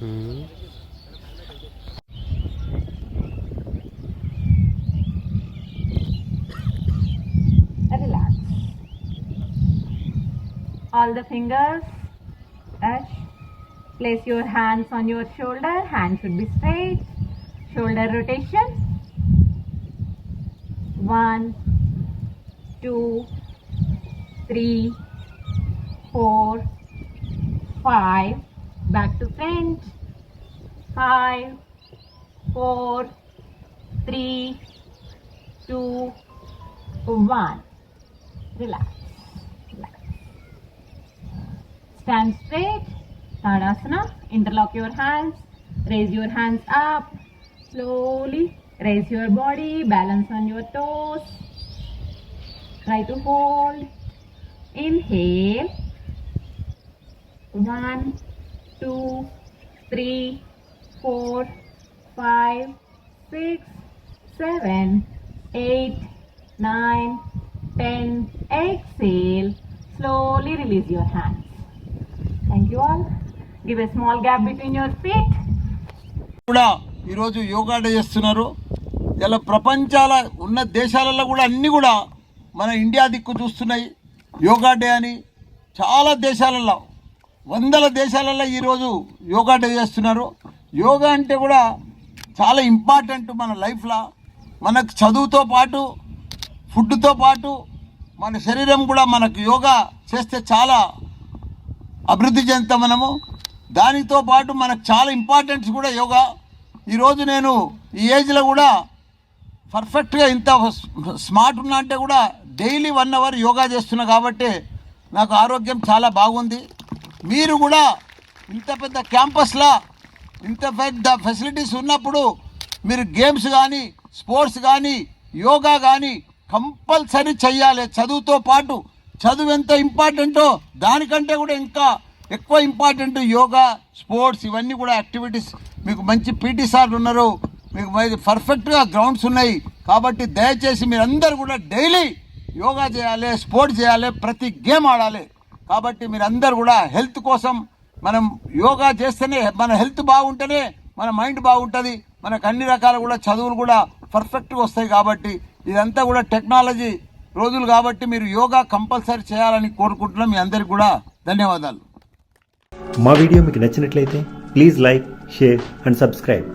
Hmm. Relax. All the fingers. Place your hands on your shoulder. Hand should be straight. Shoulder rotation. One, two, three, four, five. Back to front. Five, four, three, two, one. Relax. Relax. Stand straight. Tadasana. Interlock your hands. Raise your hands up. Slowly raise your body. Balance on your toes. Try to hold. Inhale. One, two three four five six seven eight nine ten exhale slowly release your hands thank you all give a small gap between your feet కూడా ఈరోజు yoga day చేస్తున్నారు. ఇలా ప్రపంచాల ఉన్న దేశాలలో కూడా అన్ని కూడా మన ఇండియా దిక్కు చూస్తున్నాయి. యోగా డే అని చాలా దేశాలలో. వందల దేశాలలో ఈరోజు యోగా డే చేస్తున్నారు. యోగా అంటే కూడా చాలా ఇంపార్టెంట్ మన లైఫ్లో. మనకు చదువుతో పాటు ఫుడ్తో పాటు మన శరీరం కూడా మనకు యోగా చేస్తే చాలా అభివృద్ధి చెందుతాం మనము. దానితో పాటు మనకు చాలా ఇంపార్టెన్స్ కూడా యోగా. ఈరోజు నేను ఈ ఏజ్లో కూడా పర్ఫెక్ట్గా ఇంత స్మార్ట్ ఉన్నా అంటే కూడా డైలీ వన్ అవర్ యోగా చేస్తున్నా కాబట్టి నాకు ఆరోగ్యం చాలా బాగుంది. మీరు కూడా ఇంత పెద్ద క్యాంపస్లో ఇంత పెద్ద ఫెసిలిటీస్ ఉన్నప్పుడు మీరు గేమ్స్ కానీ స్పోర్ట్స్ కానీ యోగా కానీ కంపల్సరీ చెయ్యాలి. చదువుతో పాటు చదువు ఎంత ఇంపార్టెంటో దానికంటే కూడా ఇంకా ఎక్కువ ఇంపార్టెంట్ యోగా స్పోర్ట్స్ ఇవన్నీ కూడా యాక్టివిటీస్. మీకు మంచి పీటీ సార్లు ఉన్నారు. మీకు పర్ఫెక్ట్గా గ్రౌండ్స్ ఉన్నాయి. కాబట్టి దయచేసి మీరందరూ కూడా డైలీ యోగా చేయాలి స్పోర్ట్స్ చేయాలి ప్రతి గేమ్ ఆడాలి. కాబట్టి మీరందరూ కూడా హెల్త్ కోసం మనం యోగా చేస్తేనే మన హెల్త్ బాగుంటేనే మన మైండ్ బాగుంటుంది. మనకు అన్ని రకాల కూడా చదువులు కూడా పర్ఫెక్ట్గా వస్తాయి కాబట్టి ఇదంతా కూడా టెక్నాలజీ రోజులు కాబట్టి మీరు యోగా కంపల్సరీ చేయాలని కోరుకుంటున్నాం. మీ అందరికి కూడా ధన్యవాదాలు. మా వీడియో మీకు నచ్చినట్లయితే please like share and subscribe.